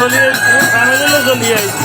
চলিয়ে ফ্যামিলি চলিয়ে আইছি।